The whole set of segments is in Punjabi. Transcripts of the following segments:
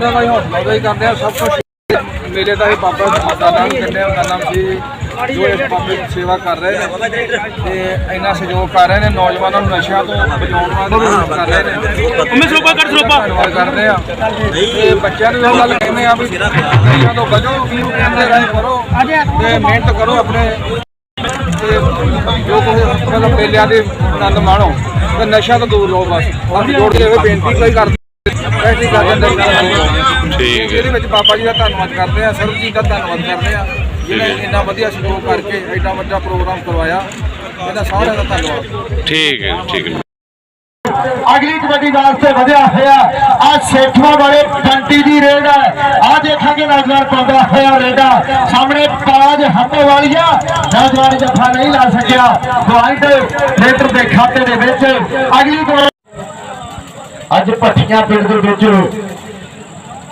ਉਹਨਾਂ ਦਾ ਹੀ ਹੌਸਲਾ ਅਫਜ਼ਾਈ ਕਰਦੇ ਆ ਸਭ ਕੁਝ ਮੇਲੇ ਦਾ ਹੀ ਬਾਬਾ ਦਾ ਨਾਮ ਕੰਨਿਆ ਦਾ ਨਾਮ ਸੀ ਜੋ ਇਸ ਬਾਬੇ ਦੀ ਸੇਵਾ ਕਰ ਰਹੇ ਨੇ ਤੇ ਇੰਨਾ ਸਹਿਯੋਗ ਕਰ ਰਹੇ ਨੇ ਨੌਜਵਾਨਾਂ ਨੂੰ ਨਸ਼ਿਆਂ ਤੋਂ ਬਚਾਉਣ ਵਾਸਤੇ ਕਰ ਰਹੇ ਨੇ। ਉਮੇ ਸਰੋਪਾ ਕਰ ਸਰੋਪਾ ਧੰਨਵਾਦ ਕਰਦੇ ਆ। ਤੇ ਬੱਚਿਆਂ ਨੂੰ ਇਹ ਗੱਲ ਕਹਿੰਦੇ ਆ ਵੀ ਨਸ਼ਿਆਂ ਤੋਂ ਬਚੋ ਵੀਰ ਕਹਿੰਦੇ ਰਹੇ ਕਰੋ। ਤੇ ਮਿਹਨਤ ਕਰੋ ਆਪਣੇ। ਤੇ ਜੋ ਕੁਝ ਮਤਲਬ ਮੇਲਿਆਂ ਦੇ ਆਨੰਦ ਮਾਣੋ ਤੇ ਨਸ਼ਾ ਤੋਂ ਦੂਰ ਰਹੋ ਬਸ। ਅਸੀਂ ਜੋੜ ਕੇ ਇਹ ਬੇਨਤੀ ਕੋਈ ਕਰਦੇ ਬੇਨਤੀ ਕਰਦੇ ਨੇ ਠੀਕ ਹੈ। ਇਹਦੇ ਵਿੱਚ ਬਾਬਾ ਜੀ ਦਾ ਧੰਨਵਾਦ ਕਰਦੇ ਆ ਸਰਬ ਜੀ ਦਾ ਧੰਨਵਾਦ ਕਰਦੇ ਆ ਜਿਹਨੇ ਇੰਨਾ ਵਧੀਆ ਸਹਿਯੋਗ ਕਰਕੇ ਐਡਾ ਵੱਡਾ ਪ੍ਰੋਗਰਾਮ ਕਰਵਾਇਆ ਇਹਦਾ ਸਾਰਿਆਂ ਦਾ ਧੰਨਵਾਦ। ਠੀਕ ਹੈ ਠੀਕ ਹੈ। ਅਗਲੀ ਕਬੱਡੀ ਵਾਸਤੇ ਵਧਿਆ ਹੋਇਆ ਆ ਸੇਠਵਾ ਵਾਲੇ ਬੰਟੀ ਦੀ ਰੇਡ ਹੈ। ਆ ਦੇਖਾਂਗੇ ਨੌਜਵਾਨ ਪਾਉਂਦਾ ਹੋਇਆ ਰੇਡਾ। ਸਾਹਮਣੇ ਪਾਜ ਹੱਥੋਂ ਵਾਲੀਆ ਨੌਜਵਾਨ ਜੱਫਾ ਨਹੀਂ ਲਾ ਸਕਿਆ। ਪੁਆਇੰਟ ਰੇਡਰ ਦੇ ਖਾਤੇ ਦੇ ਵਿੱਚ ਅਗਲੀ ਅੱਜ ਭੱਠੀਆਂ ਪਿੰਡ ਦੇ ਵਿੱਚ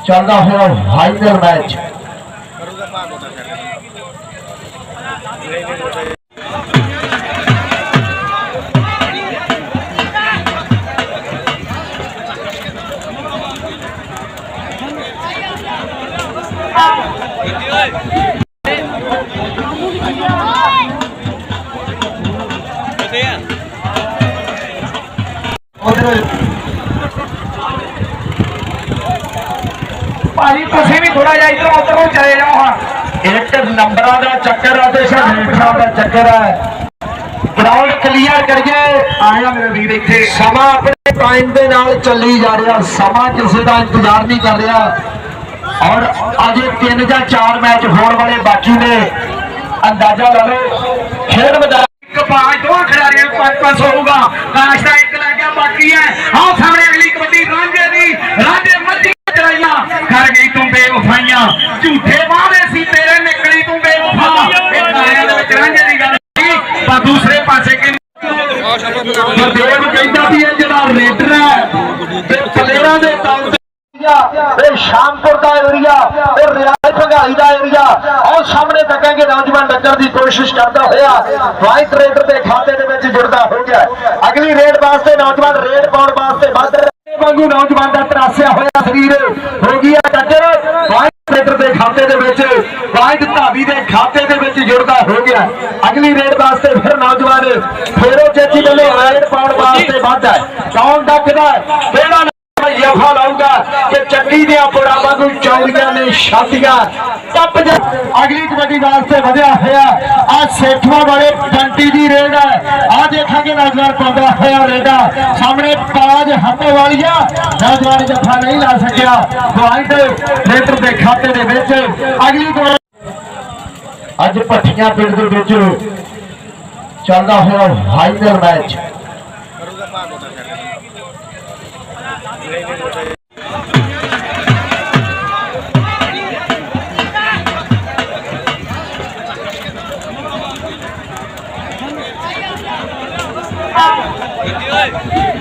ਚੱਲਦਾ ਹੋਇਆ ਫਾਈਨਲ ਮੈਚ ਭਾਜੀ ਤੁਸੀਂ ਵੀ ਥੋੜਾ ਜਿਹਾ ਇੱਧਰੋਂ ਉੱਧਰ ਨੂੰ ਚਲੇ ਜਾਓ ਹਾਂ। ਇੱਕ ਨੰਬਰਾਂ ਦਾ ਚੱਕਰ ਆ ਤੇ ਸ਼ਾਮਿਆਂ ਦਾ ਚੱਕਰ ਹੈ ਗਰਾਊਂਡ ਕਲੀਅਰ ਕਰੀਏ। ਆਇਆ ਮੇਰੇ ਵੀਰ ਇੱਥੇ। ਸਮਾਂ ਆਪਣੇ ਟਾਈਮ ਦੇ ਨਾਲ ਚੱਲੀ ਜਾ ਰਿਹਾ। ਸਮਾਂ ਕਿਸੇ ਦਾ ਇੰਤਜ਼ਾਰ ਨਹੀਂ ਕਰ ਰਿਹਾ। ਔਰ ਅਜੇ 3 ਜਾਂ 4 ਮੈਚ ਹੋਣ ਵਾਲੇ ਬਾਕੀ ਨੇ। ਅੰਦਾਜ਼ਾ ਲਾ ਲਓ। ਖੇਡ ਮੈਦਾਨ ਇੱਕ ਪਾਜ ਦੋ ਖਿਡਾਰੀਆਂ ਨੂੰ ਪੰਜ ਪੰਜ ਸੌ ਹੋਊਗਾ। ਕਾਸ਼ ਦਾ ਇੱਕ ਲੱਗ ਗਿਆ ਬਾਕੀ ਹੈ ਆਓ ਸਾਹਮਣੇ ਅਗਲੀ ਕਬੱਡੀ ਰਾਂਝੇ ਦੀ ਰਾਂਝੇ ਮੱਝੀ ਚਲਾਈਆਂ ਕਰ ਗਈ ਤੂੰ ਬੇਵਫਾਈਆਂ ਝੂਠੇ ਸੀ, ਤੇਰੇ ਨਿਕਲੀ ਤੂੰ ਬੇਵਫਾ। ਇਹ ਗਾਣਿਆਂ ਦੇ ਵਿੱਚ ਰਾਂਝੇ ਦੀ ਗੱਲ ਸੀ, ਪਰ ਦੂਸਰੇ ਪਾਸੇ ਕਿ ਗੁਰਦੇਵ ਕਹਿੰਦਾ ਵੀ ਇਹ ਜਿਹੜਾ ਰੇਡਰ ਹੈ ਤੇ ਪਲੇਅਰਾਂ ਦੇ ਤੌਰ ਇਹ ਸ਼ਾਮਪੁਰ ਦਾ ਏਰੀਆ, ਇਹ ਰਿਆਇ ਭਗਾਈ ਦਾ ਏਰੀਆ। ਉਹ ਸਾਹਮਣੇ ਤੱਕਾਂਗੇ ਨੌਜਵਾਨ ਡੱਕਰ ਦੀ ਕੋਸ਼ਿਸ਼ ਕਰਦਾ ਹੋਇਆ, ਵਾਈਟ ਰੇਡਰ ਦੇ ਖਾਤੇ ਦੇ ਵਿੱਚ ਜੁੜਦਾ ਹੋ। ਗਿਆ ਅਗਲੀ ਰੇਡ ਵਾਸਤੇ ਨੌਜਵਾਨ ਰੇਡ ਪਾਉਣ ਵਾਸਤੇ ਵੱਧ ਰਹੇ ਵਾਂਗੂ ਨੌਜਵਾਨ ਦਾ ਤਰਾਸਿਆ ਹੋਇਆ ਸਰੀਰ। ਹੋ ਗਿਆ ਡੱਕਰ ਦੇ ਖਾਤੇ ਦੇ ਵਿੱਚ ਵਾਈਟ ਧਾਵੀ ਦੇ ਖਾਤੇ ਦੇ ਵਿੱਚ ਜੁੜਦਾ ਹੋ ਗਿਆ ਅਗਲੀ ਰੇਡ ਵਾਸਤੇ ਫਿਰ ਨੌਜਵਾਨ ਫੇਰੋ ਚੇਚੀ ਵੱਲੋਂ ਰੇਡ ਪਾਉਣ ਵਾਸਤੇ ਵੱਧ ਹੈ ਕੌਣ ਡੱਕਦਾ ਹੈ? ਕਿਹੜਾ ਯਫਾ ਲਾਊਗਾ ਕਿ ਚੱਕੀ ਦੀਆਂ ਪੋੜਾ ਵਾਂਗੂ ਚੌੜੀਆਂ ਨੇ ਛਾਤੀਆਂ। ਟੱਪ ਜਾ। ਅਗਲੀ ਕਬੱਡੀ ਵਾਸਤੇ ਵਧਿਆ ਹੋਇਆ। ਆ ਸੇਠਵਾ ਵਾਲੇ ਬੰਟੀ ਦੀ ਰੇਡ ਹੈ। ਆ ਦੇਖਾਂਗੇ ਨੌਜਵਾਨ ਪਾਉਂਦਾ ਹੋਇਆ ਰੇਡਾ। ਸਾਹਮਣੇ ਪਾਜ ਹੱਥੋਂ ਵਾਲੀਆ। ਨੌਜਵਾਨ ਜੱਫਾ ਨਹੀਂ ਲਾ ਸਕਿਆ। ਪੁਆਇੰਟ ਰੇਡਰ ਦੇ ਖਾਤੇ ਦੇ ਵਿੱਚ। ਅਗਲੀ ਅੱਜ ਭੱਠੀਆਂ ਪਿੰਡ ਦੇ ਵਿੱਚ ਚੱਲਦਾ ਹੋਇਆ ਫਾਈਨਲ ਮੈਚ 好วัส